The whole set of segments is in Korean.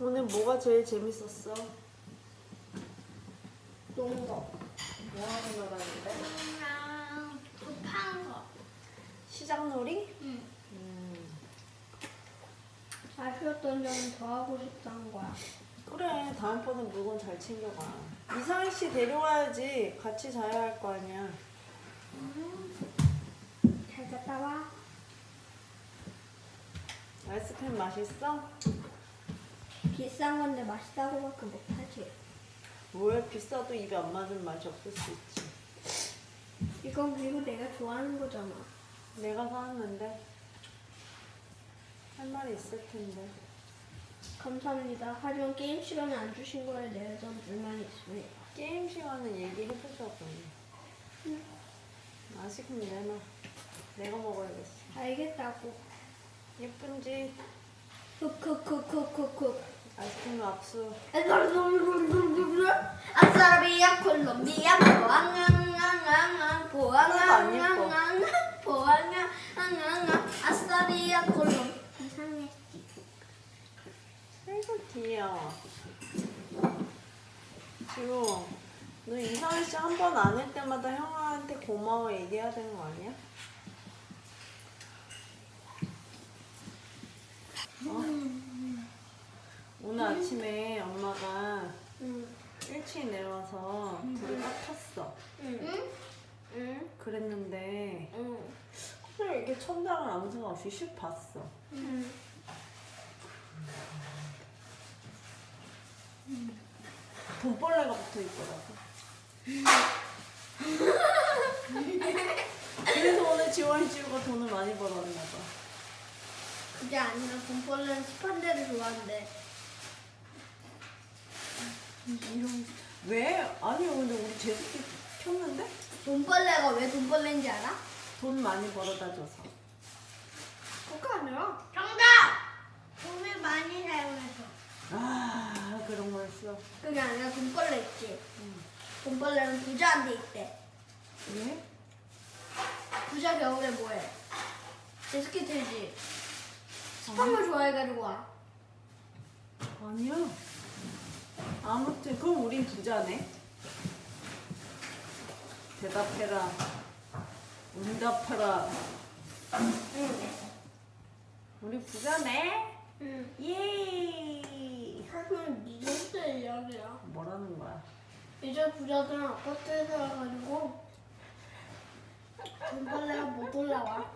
오늘 뭐가 제일 재밌었어? 노는 거. 뭐 하고 놀았는데? 그냥 급한 거. 시장놀이? 응. 음. 아쉬웠던 점은 더 하고 싶다는 거야. 그래 다음번에 물건 잘 챙겨가 이상희 씨 데려와야지 같이 자야 할 거 아니야 잘 갔다 와. 아이스크림 맛있어? 비싼 건데 맛있다고밖에 못하지. 왜 비싸도 입에 안 맞은 맛이 없을 수 있지 이건 그리고 내가 좋아하는 거잖아. 내가 사왔는데 할 말이 있을 텐데 감사합니다. 하지만 게임 시간에 안 주신 거에 대해서 불만이 있습니다. 게임 시간은 얘기해보자고 응. 아이스크림 내놔 내가 먹어야겠어 알겠다고. 예쁜지 쿡쿡쿡쿡쿡쿡. 아이스크림 압수 아싸라비아 콜롬비아 보앙앙앙앙 보앙앙앙앙 보앙앙앙앙 아싸리아 콜롬 이상했지. 아이고 귀여워 지우 너 이상희 씨한번안할 때마다 형아한테 고마워 얘기해야 되는 거 아니야? 어? 오늘 아침에 엄마가 응. 1층에 내려와서 불을 딱 켰어 응? 응? 그랬는데 응. 그냥 이렇게 천장을 아무 생각 없이 슉 봤어 응. 돈벌레가 붙어 있더라고. 그래서 오늘 지원이 지우가 돈을 많이 벌었나 봐. 그게 아니라 돈벌레는 습한 데를 좋아한대. 이런 왜? 아니 근데 우리 제습기 켰는데 돈벌레가 왜 돈벌레인지 알아? 돈 많이 벌어다 줘서. 그거 아니라. 정답! 돈을 많이 사용해서. 아 그런 거였어. 그게 아니라 돈벌레 있지. 응. 돈벌레는 부자한테 있대. 왜? 부자 겨울에 뭐해? 제스키 틀지. 습한 걸 좋아해가지고 와. 아니야. 아무튼 그럼 우린 부자네. 대답해라. 응답하라. 응. 우리 부자네. 응. 예. 사실 미정때 이야기야. 뭐라는 거야? 이제 부자들은 아파트에 살아가지고 돈 벌레가 못 올라와.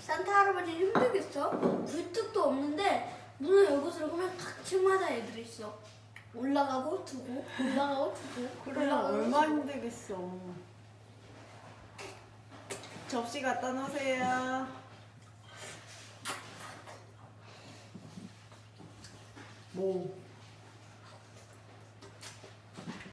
산타 할아버지 힘들겠어? 불뚝도 없는데 문을 열고 들어가면 각 층마다 애들이 있어. 올라가고 두고 올라가고 두고 그래 올라가고 얼마 두고. 힘들겠어. 접시 갖다 놓으세요. 뭐?